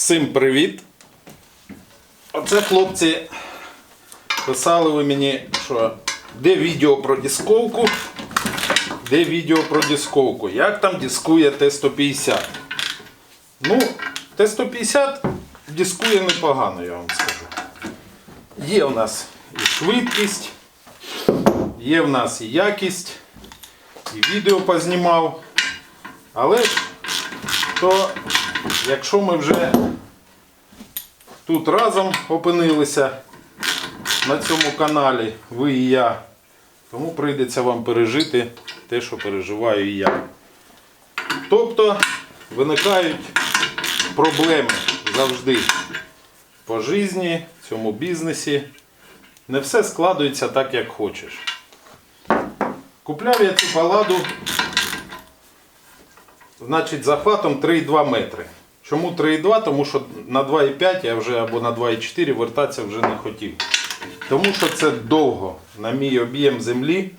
Всім привіт! Оце хлопці писали ви мені, що де відео про дисковку, де відео про дисковку. Як там дискує Т-150? Ну, Т-150 дискує непогано, я вам скажу. Є у нас і швидкість, є в нас і якість, і відео познімав. Але то якщо ми вже тут разом опинилися на цьому каналі, ви і я, тому прийдеться вам пережити те, що переживаю і я. Тобто виникають проблеми завжди по житті, в цьому бізнесі. Не все складується так, як хочеш. Купляв я цю паладу Значить, захватом 3,2 метри. Чому 3,2? Тому що на 2,5 я вже або на 2,4 вертатися вже не хотів. Тому що це довго на мій об'єм землі.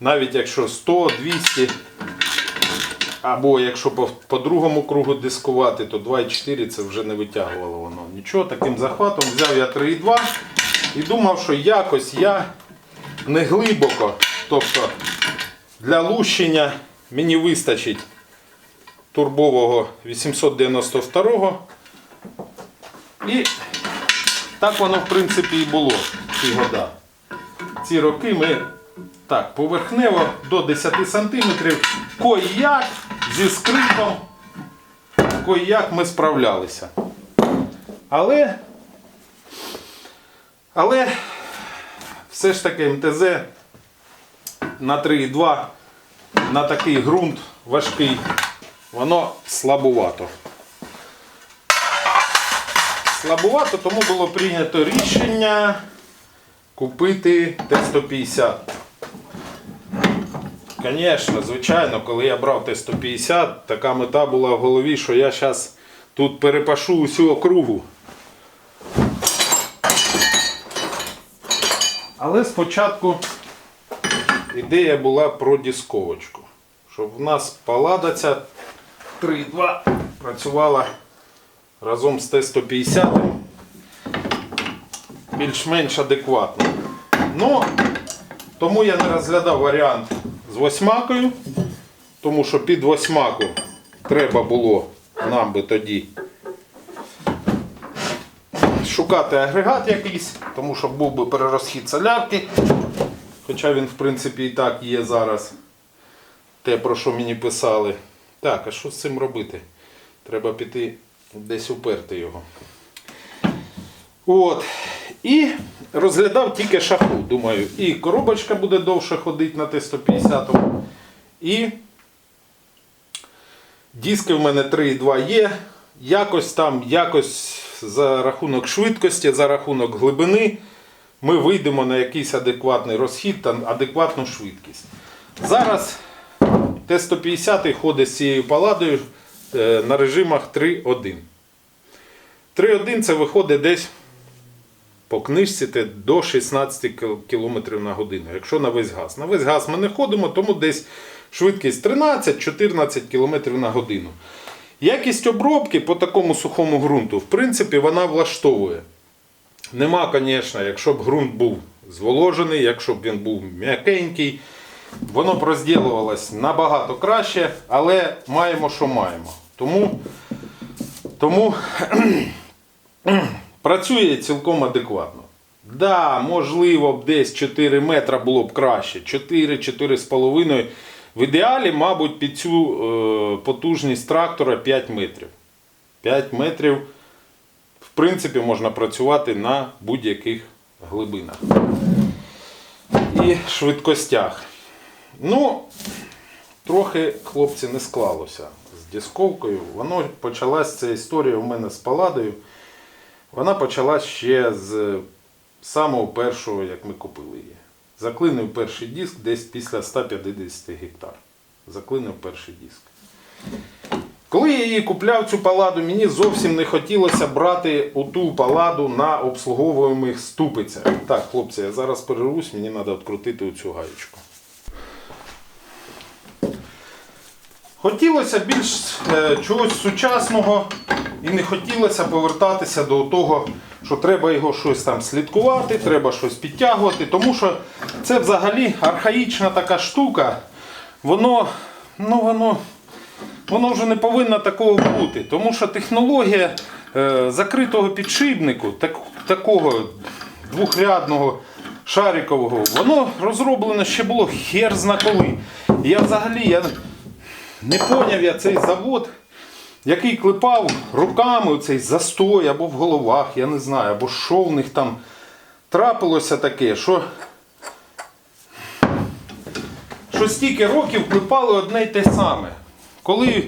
Навіть якщо 100, 200, або якщо по, по другому кругу дискувати, то 2,4 це вже не витягувало воно. Нічого, таким захватом взяв я 3,2 і думав, що якось я не глибоко. Тобто для лущення мені вистачить турбового 892-го. І так воно, в принципі, і було ці года. Ці роки ми так, поверхнево до 10 см, кой-як зі скрипом, кой-як ми справлялися. Але, але все ж таки МТЗ на 3,2 на такий ґрунт важкий воно слабувато. Слабувато, тому було прийнято рішення купити Т-150. Звісно, звичайно, коли я брав Т-150, така мета була в голові, що я зараз тут перепашу усю округу. Але спочатку ідея була про дисковочку. Щоб в нас палада ця 3.2 працювала разом з Т-150 більш-менш адекватно. Ну, тому я не розглядав варіант з восьмакою, тому що під восьмаку треба було нам би тоді шукати агрегат якийсь, тому що був би перерозхід солярки, хоча він в принципі і так є зараз те, про що мені писали. Так, а що з цим робити? Треба піти десь уперти його. От. І розглядав тільки шаху. Думаю, і коробочка буде довше ходити на Т-150. І диски в мене 3,2 є. Якось там, якось за рахунок швидкості, за рахунок глибини ми вийдемо на якийсь адекватний розхід та адекватну швидкість. Зараз Т-150 ходить з цією паладою е, на режимах 3.1. 3.1 це виходить десь по книжці до 16 км на годину, якщо на весь газ. На весь газ ми не ходимо, тому десь швидкість 13-14 км на годину. Якість обробки по такому сухому ґрунту, в принципі, вона влаштовує. Нема, звісно, якщо б ґрунт був зволожений, якщо б він був м'якенький, воно б розділувалось набагато краще, але маємо, що маємо. Тому, тому працює цілком адекватно. Да, можливо, б десь 4 метра було б краще. 4-4,5. В ідеалі, мабуть, під цю е, потужність трактора 5 метрів. 5 метрів, в принципі, можна працювати на будь-яких глибинах і швидкостях. Ну, трохи хлопці не склалося з дисковкою. Воно почалась ця історія у мене з паладою. Вона почалась ще з самого першого, як ми купили її. Заклинив перший диск десь після 150 гектар. Заклинив перший диск. Коли я її купляв цю паладу, мені зовсім не хотілося брати оту паладу на обслуговуємих ступицях. Так, хлопці, я зараз перервусь, мені треба відкрутити оцю гаєчку. Хотілося більш е, чогось сучасного і не хотілося повертатися до того, що треба його щось там слідкувати, треба щось підтягувати, тому що це взагалі архаїчна така штука. Воно, ну воно, воно вже не повинно такого бути. Тому що технологія е, закритого підшипнику, так, такого двохрядного шарикового, воно розроблено ще було хер зна коли. Я взагалі я не поняв я цей завод, який клепав руками цей застой або в головах, я не знаю, або що в них там трапилося таке, що, що стільки років клепали одне й те саме. Коли,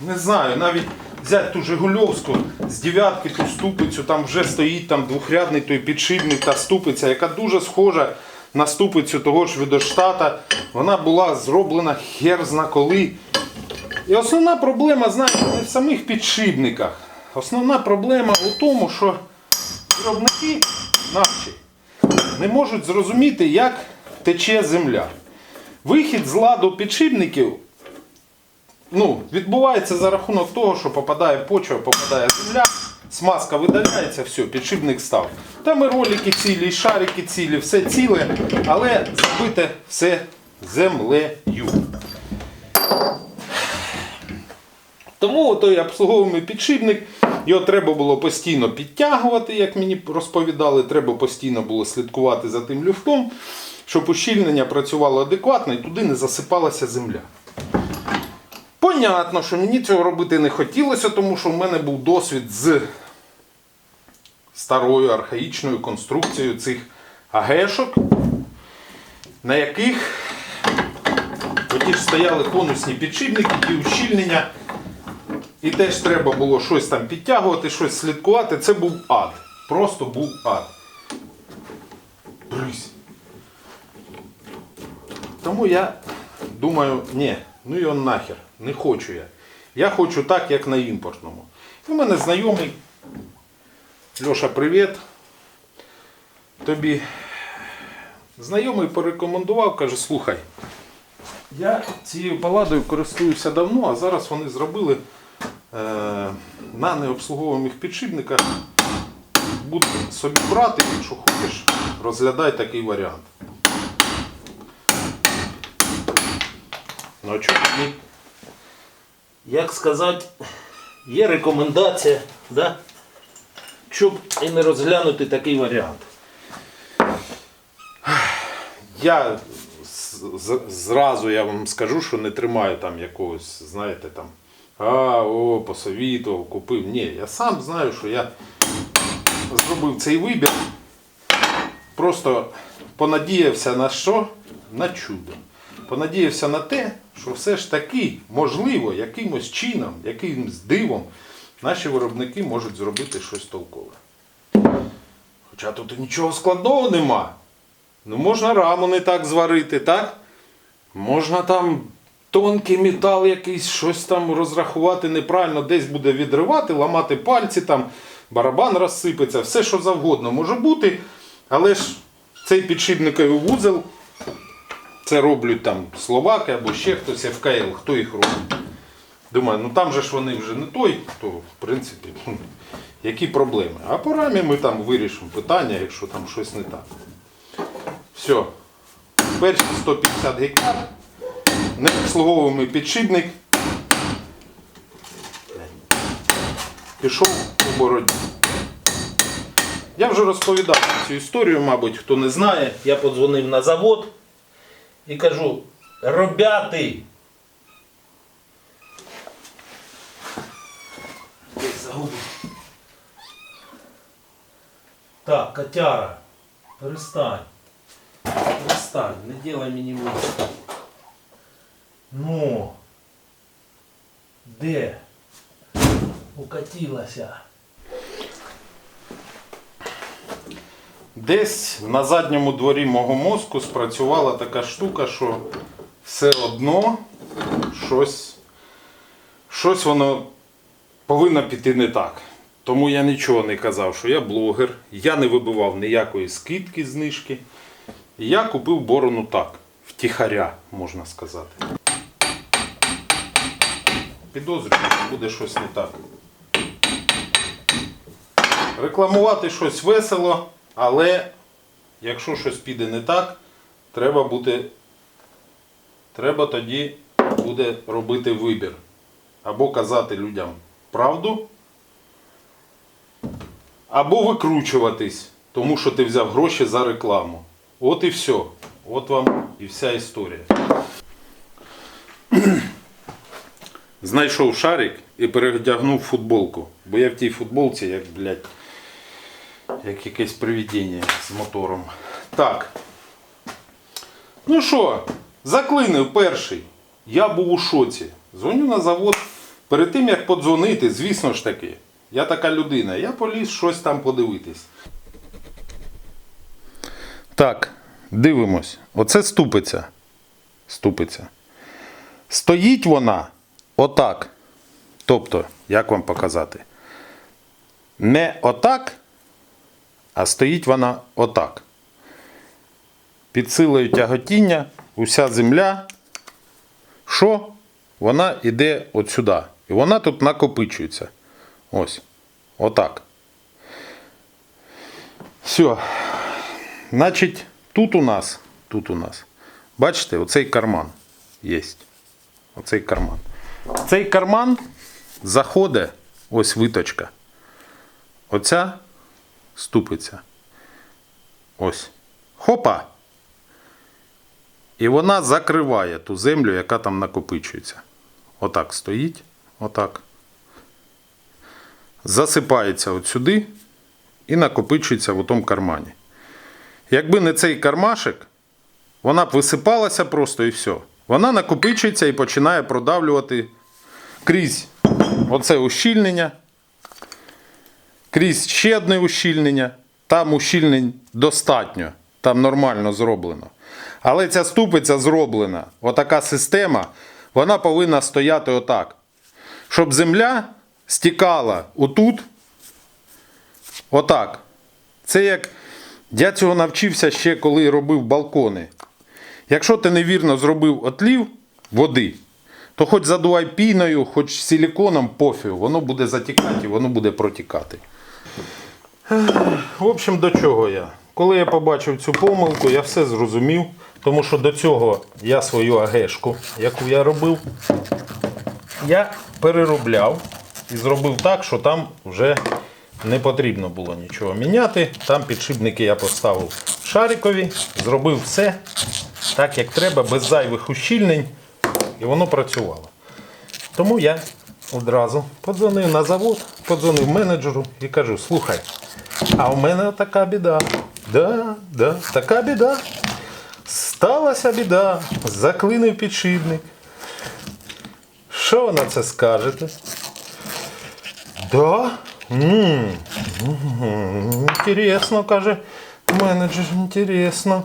не знаю, навіть взяти ту Жигульовську з дев'ятки ту ступицю, там вже стоїть там двохрядний той підшипник та ступиця, яка дуже схожа на ступицю того ж Відоштата. Вона була зроблена хер зна коли. І основна проблема, знаєте, не в самих підшипниках. Основна проблема у тому, що виробники наші не можуть зрозуміти, як тече земля. Вихід з ладу підшипників ну, відбувається за рахунок того, що попадає почва, попадає земля, смазка видаляється, все, підшипник став. Там і ролики цілі, і шарики цілі, все ціле, але забите все землею. Тому той обслуговуємий підшипник, його треба було постійно підтягувати, як мені розповідали, треба постійно було слідкувати за тим люфтом, щоб ущільнення працювало адекватно і туди не засипалася земля. Понятно, що мені цього робити не хотілося, тому що в мене був досвід з старою архаїчною конструкцією цих агешок, на яких оті ж стояли конусні підшипники і ущільнення. І теж треба було щось там підтягувати, щось слідкувати. Це був ад. Просто був ад. Брись. Тому я думаю, ні, ну його нахер, не хочу я. Я хочу так, як на імпортному. У мене знайомий. Льоша, привіт. Тобі знайомий порекомендував, каже, слухай. Я цією паладою користуюся давно, а зараз вони зробили е, на необслуговуваних підшипниках. Буду собі брати, якщо хочеш, розглядай такий варіант. Ну а? Як сказати, є рекомендація, да? щоб і не розглянути такий варіант. Я зразу я вам скажу, що не тримаю там якогось, знаєте, там, а, о, посовітував, купив. Ні, я сам знаю, що я зробив цей вибір. Просто понадіявся на що? На чудо. Понадіявся на те, що все ж таки, можливо, якимось чином, якимось дивом наші виробники можуть зробити щось толкове. Хоча тут нічого складного нема. Ну, можна раму не так зварити, так? Можна там тонкий метал якийсь, щось там розрахувати неправильно, десь буде відривати, ламати пальці, там, барабан розсипеться, все що завгодно може бути. Але ж цей підшипниковий вузол, це роблять там словаки або ще хтось ФКЛ, хто їх робить. Думаю, ну там же ж вони вже не той, то в принципі, які проблеми. А по рамі ми там вирішимо питання, якщо там щось не так. Все. Перші 150 гектар. Необслуговуємий підшипник. Пішов у боротьбу. Я вже розповідав цю історію, мабуть, хто не знає. Я подзвонив на завод і кажу, робяти. Десь загубив. Так, котяра, перестань. Перестань, не делай мені мучити. Ну. Де? Укатилася. Десь на задньому дворі мого мозку спрацювала така штука, що все одно щось, щось воно повинно піти не так. Тому я нічого не казав, що я блогер, я не вибивав ніякої скидки знижки. Я купив борону так, втіхаря, можна сказати. підозрюю, що буде щось не так. Рекламувати щось весело, але якщо щось піде не так, треба бути. Треба тоді буде робити вибір. Або казати людям правду, або викручуватись, тому що ти взяв гроші за рекламу. От і все. От вам і вся історія. Знайшов шарик і передягнув футболку. Бо я в тій футболці, як, блядь, як якесь привидіння з мотором. Так. Ну що, заклинив перший. Я був у шоці. Дзвоню на завод. Перед тим як подзвонити, звісно ж таки, я така людина, я поліз щось там подивитись. Так, дивимось. Оце ступиця. Ступиця. Стоїть вона отак. Тобто, як вам показати? Не отак, а стоїть вона отак. Під силою тяготіння уся земля. Що? Вона йде от сюди. І вона тут накопичується. Ось. Отак. Все. Значить, тут у нас, тут у нас, бачите, оцей карман є. Оцей карман. Цей карман заходить, ось виточка. Оця ступиця. Ось. Хопа! І вона закриває ту землю, яка там накопичується. Отак стоїть. Отак. Засипається от сюди і накопичується в тому кармані. Якби не цей кармашик, вона б висипалася просто і все. Вона накопичується і починає продавлювати крізь оце ущільнення, крізь ще одне ущільнення. Там ущільнень достатньо, там нормально зроблено. Але ця ступиця зроблена, отака система, вона повинна стояти отак. Щоб земля стікала отут, отак. Це як я цього навчився ще коли робив балкони. Якщо ти невірно зробив отлів води, то хоч задувай піною, хоч силіконом пофіг, воно буде затікати воно буде протікати. В общем, до чого я? Коли я побачив цю помилку, я все зрозумів, тому що до цього я свою агешку, яку я робив, я переробляв і зробив так, що там вже не потрібно було нічого міняти. Там підшипники я поставив шарикові, зробив все так, як треба, без зайвих ущільнень, і воно працювало. Тому я одразу подзвонив на завод, подзвонив менеджеру і кажу: слухай, а у мене така біда. Да, да, така біда. Сталася біда, заклинив підшипник. Що ви на це скажете? Да? Інтересно, каже менеджер, інтересно.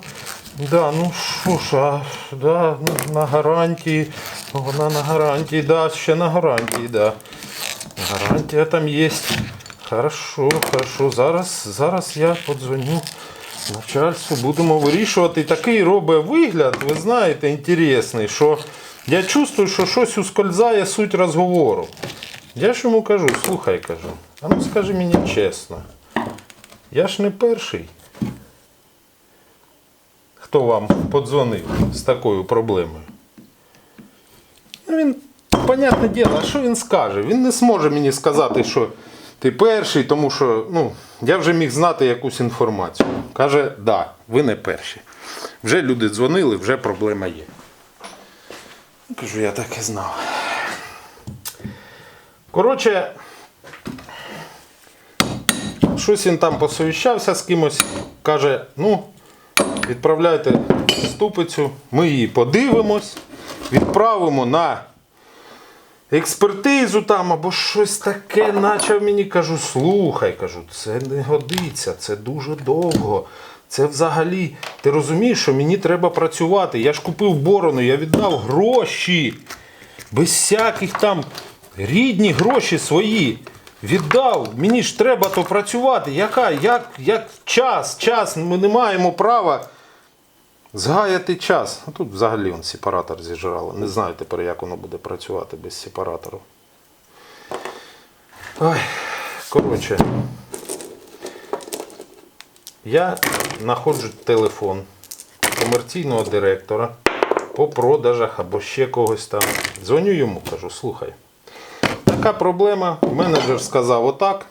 Да, ну що ж, а, да, ну, на гарантії. Вона на гарантії, да, ще на гарантії, да. Гарантія там є. Хорошо, хорошо. Зараз, зараз я подзвоню начальству, будемо вирішувати. Такий робить вигляд, ви знаєте, інтересний, що я чувствую, що щось ускользає суть розговору. Я ж йому кажу, слухай, кажу, а ну скажи мені чесно, я ж не перший, хто вам подзвонив з такою проблемою. Ну, він, понятне діло, а що він скаже? Він не зможе мені сказати, що ти перший, тому що ну, я вже міг знати якусь інформацію. Каже, да, ви не перші. Вже люди дзвонили, вже проблема є. Кажу, я так і знав. Коротше, щось він там посовіщався з кимось, каже, ну, відправляйте ступицю, ми її подивимось, відправимо на експертизу там або щось таке, начав мені кажу, слухай, кажу, це не годиться, це дуже довго. Це взагалі, ти розумієш, що мені треба працювати. Я ж купив борону, я віддав гроші. Без всяких там рідні гроші свої. Віддав, мені ж треба то працювати. Яка? Як, як час, час, ми не маємо права згаяти час. А тут взагалі он сепаратор зіжрало. Не знаю тепер, як воно буде працювати без сепаратору. Ой, коротше. Я знаходжу телефон комерційного директора по продажах або ще когось там. Дзвоню йому, кажу, слухай. Така проблема, менеджер сказав отак,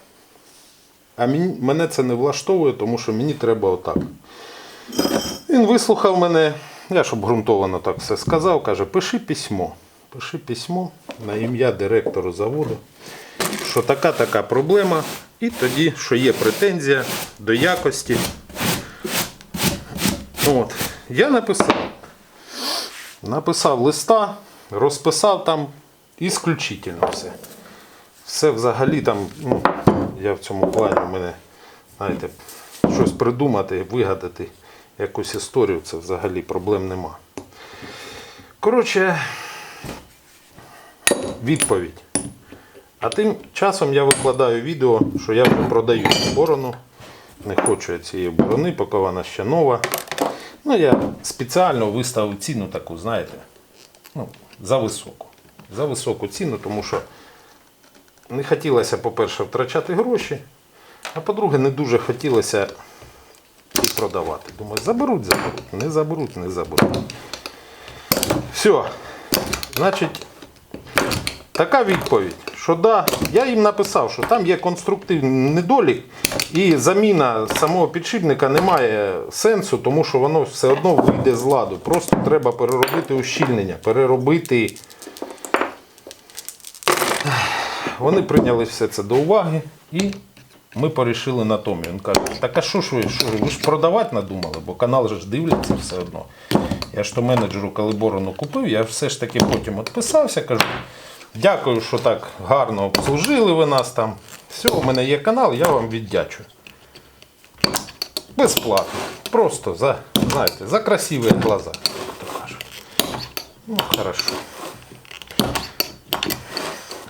а мені, мене це не влаштовує, тому що мені треба отак. Він вислухав мене, я ж обґрунтовано так все сказав, каже, пиши письмо. Пиши письмо на ім'я директору заводу, що така така проблема, і тоді, що є претензія до якості. От. Я написав. Написав листа, розписав там ісключительно все. Все взагалі там, ну, я в цьому плані в мене, знаєте, щось придумати, вигадати якусь історію, це взагалі проблем нема. Коротше, відповідь. А тим часом я викладаю відео, що я вже продаю борону. Не хочу я цієї борони, поки вона ще нова. Ну, я спеціально виставив ціну таку, знаєте, ну, за високу. За високу ціну, тому що не хотілося, по-перше, втрачати гроші, а по-друге, не дуже хотілося продавати. Думаю, заберуть, заберуть, не заберуть, не заберуть. Все. Значить, така відповідь, що да, я їм написав, що там є конструктивний недолік, і заміна самого підшипника не має сенсу, тому що воно все одно вийде з ладу. Просто треба переробити ущільнення, переробити. Вони прийняли все це до уваги і ми порішили на тому. Він каже, так а що ж ви, що ж, ви ж продавати надумали, бо канал же ж дивляться все одно. Я ж то менеджеру, коли борону купив, я все ж таки потім відписався, кажу, дякую, що так гарно обслужили ви нас там. Все, у мене є канал, я вам віддячу. Безплатно. Просто за, знаєте, за красиві глаза, як то кажуть. Ну, хорошо.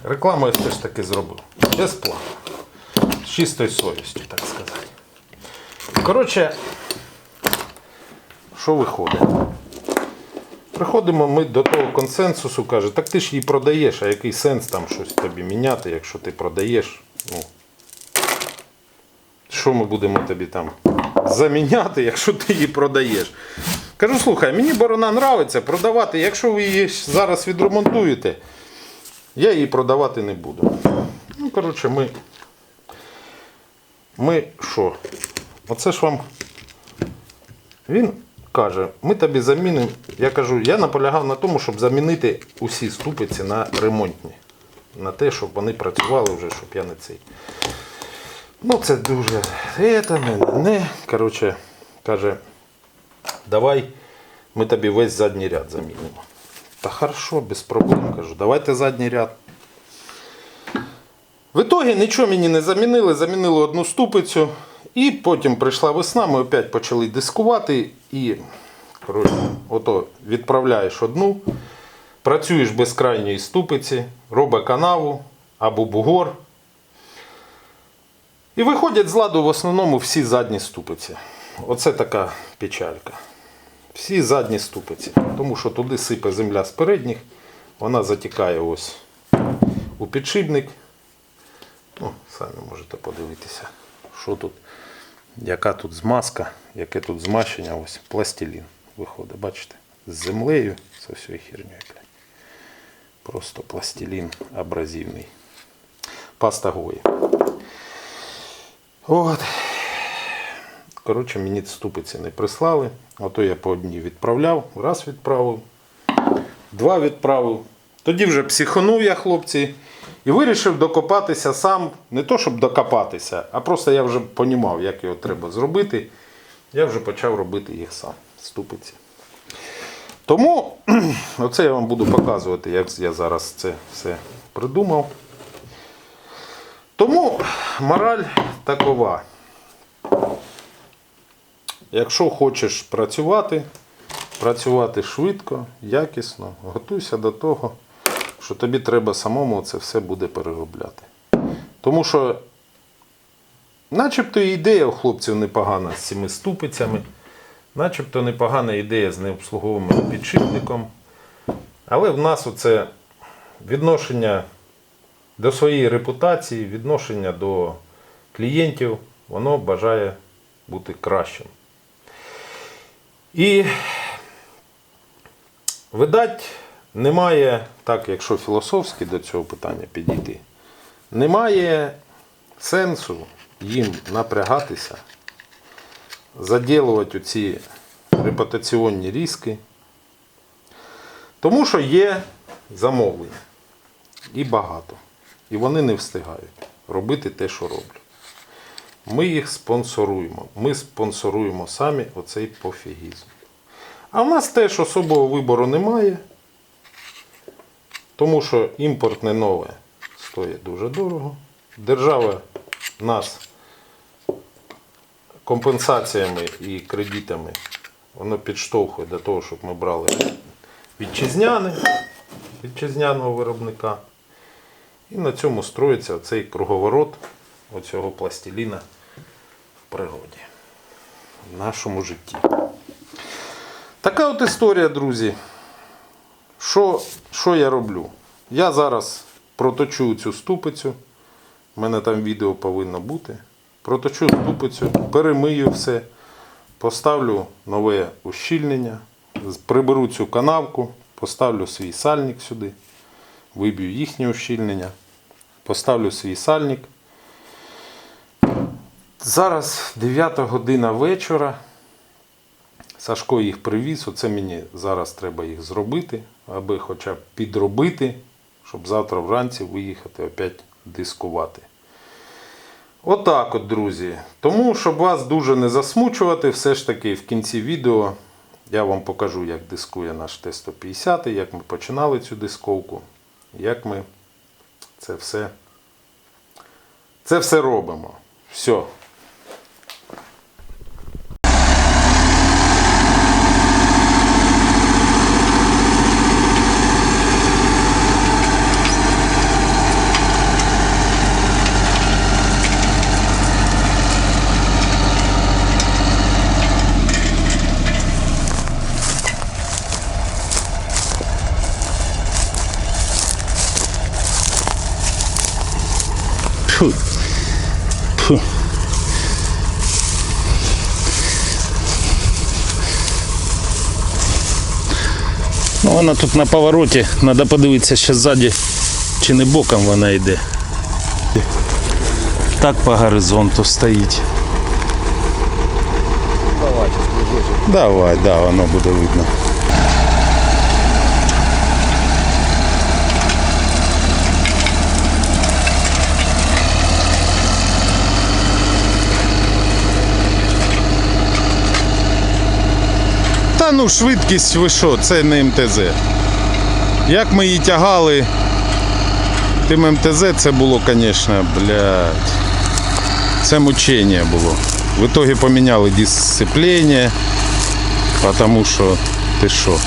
Рекламу я все ж таки зробив. Безплатно. Чистою совістю, так сказати. Коротше, що виходить? Приходимо ми до того консенсусу, каже, так ти ж її продаєш, а який сенс там щось тобі міняти, якщо ти продаєш. Ну, що ми будемо тобі там заміняти, якщо ти її продаєш? Кажу, слухай, мені борона нравиться продавати, якщо ви її зараз відремонтуєте, я її продавати не буду. Ну, коротше, ми. Ми що? Оце ж вам. Він каже, ми тобі замінимо. Я кажу, я наполягав на тому, щоб замінити усі ступиці на ремонтні. На те, щоб вони працювали вже, щоб я не цей. Ну, це дуже. Це не, не. Коротше, каже, давай ми тобі весь задній ряд замінимо. Та хорошо, без проблем. Кажу, давайте задній ряд. В ітогі нічого мені не замінили, замінили одну ступицю. І потім прийшла весна, ми опять почали дискувати і коротше, ото відправляєш одну, працюєш без крайньої ступиці, робить канаву або бугор. І виходять з ладу в основному всі задні ступиці. Оце така печалька. Всі задні ступиці. Тому що туди сипе земля з передніх, вона затікає ось у підшипник. Самі можете подивитися, що тут, яка тут змазка, яке тут змащення, ось пластилін виходить, бачите? З землею, з всією хернею. Просто пластилін абразивний. Паста Гої. От. Коротше, мені ступиці не прислали. Ото я по одній відправляв, раз відправив, два відправив. Тоді вже психанув я, хлопці, і вирішив докопатися сам. Не то, щоб докопатися, а просто я вже понімав, як його треба зробити. Я вже почав робити їх сам, ступиці. Тому оце я вам буду показувати, як я зараз це все придумав. Тому мораль такова. Якщо хочеш працювати, працювати швидко, якісно, готуйся до того, що тобі треба самому це все буде переробляти. Тому що, начебто і ідея у хлопців непогана з цими ступицями, начебто непогана ідея з необслуговуваним підшипником. Але в нас оце відношення до своєї репутації, відношення до клієнтів, воно бажає бути кращим. І видать, немає, так якщо філософськи до цього питання підійти, немає сенсу їм напрягатися, заділувати ці репутаційні різки, тому що є замовлення і багато. І вони не встигають робити те, що роблять. Ми їх спонсоруємо. Ми спонсоруємо самі оцей пофігізм. А в нас теж особого вибору немає, тому що імпортне нове стоїть дуже дорого. Держава нас компенсаціями і кредитами воно підштовхує до того, щоб ми брали вітчизняне, вітчизняного виробника. І на цьому строїться цей круговорот оцього пластиліна в природі, в нашому житті. Така от історія, друзі. Що, що я роблю? Я зараз проточу цю ступицю. У мене там відео повинно бути. Проточу ступицю, перемию все, поставлю нове ущільнення, приберу цю канавку, поставлю свій сальник сюди, виб'ю їхнє ущільнення, поставлю свій сальник. Зараз 9 година вечора. Сашко їх привіз, оце мені зараз треба їх зробити, аби хоча б підробити, щоб завтра вранці виїхати опять дискувати. Отак от, друзі. Тому, щоб вас дуже не засмучувати, все ж таки в кінці відео я вам покажу, як дискує наш Т-150, як ми починали цю дисковку, як ми це все, це все робимо. Все. Вона тут на повороті, треба подивитися ще ззаді, чи не боком вона йде. Так по горизонту стоїть. Давай, да, воно буде видно. Ну швидкість ви що, це не МТЗ. Як ми її тягали тим МТЗ, це було, звісно, блядь. Це мучення було. В итоге поміняли дисциплення, тому що ти що.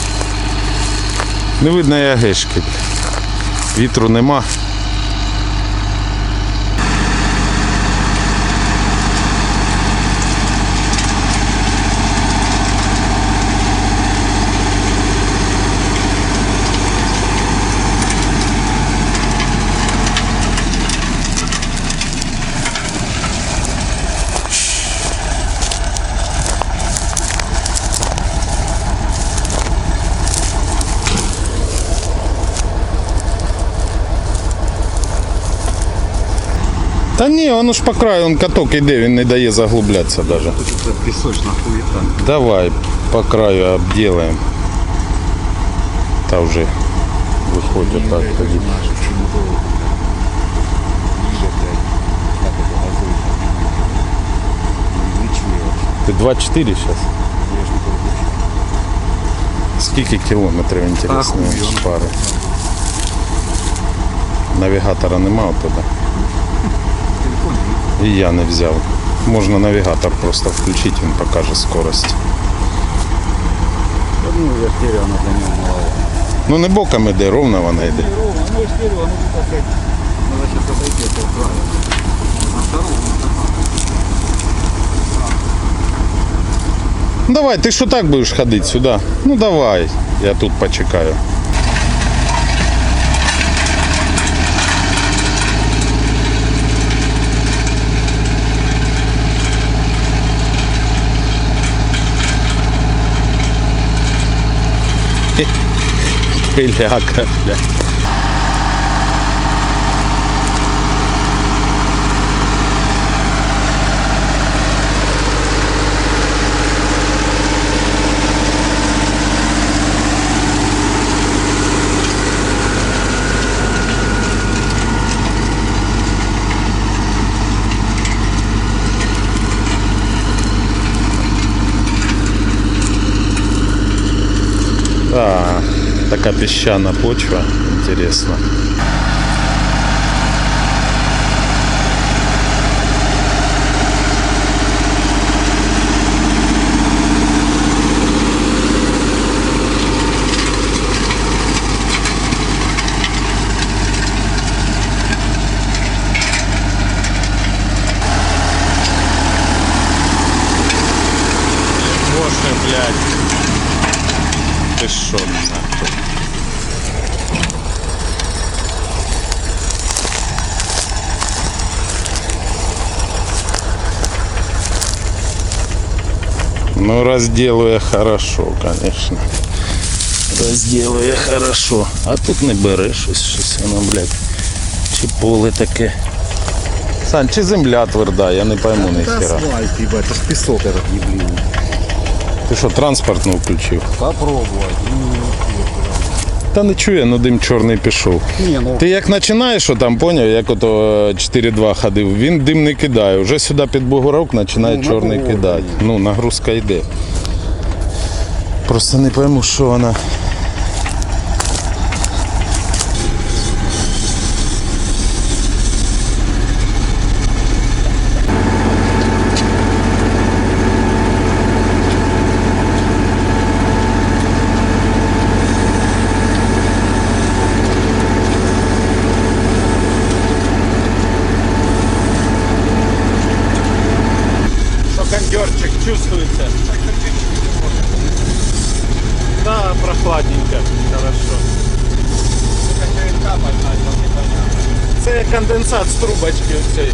Не видно ягешки. Вітру нема. Та ні, воно ж по краю, он каток іде, він не дає заглублятися навіть. Це пісочна хуєта. Давай по краю обделаем. Та вже виходить так тоді. Нашу чумову. Їжа, блядь. Так это газує. Не чує. Ти 2,4 зараз? Я ж не переключу. Скільки кілометрів інтересно хуй його. з пари? Навігатора нема у тебе? Телефон І я не взяв. Можна навігатор просто включити, він покаже скорость. Ну, я стерео на нього мало. Ну не боком іде, ровно вона йде. Ровно, ну и стерео, ну тут опять. Надо сейчас от этого края. На второго, на давай, ти що так будеш ходити сюди? Ну давай, я тут почекаю. Billy Hakkarainen. Такая песчаная почва, интересно. Ну, разделаю хорошо, конечно. Разделаю хорошо. А тут не береш щось, щось воно, блядь. Чи поле таке. Сань, чи земля тверда, я не пойму Это ніхера. асфальт, ебать, это ж песок этот ебливый. Ти що, транспортну включив? Попробовать. Та не чує, ну дим чорний пішов. Ні, ну, Ти як починаєш, що там поняв, як ото е, 4-2 ходив, він дим не кидає. Вже сюди під бугорок починає Ну, чорний кидати. Ну, нагрузка йде. Просто не пойму, що вона. Що кондерчик чувствується? Да, прохладненько. Хорошо. Це конденсат з трубочки оцей.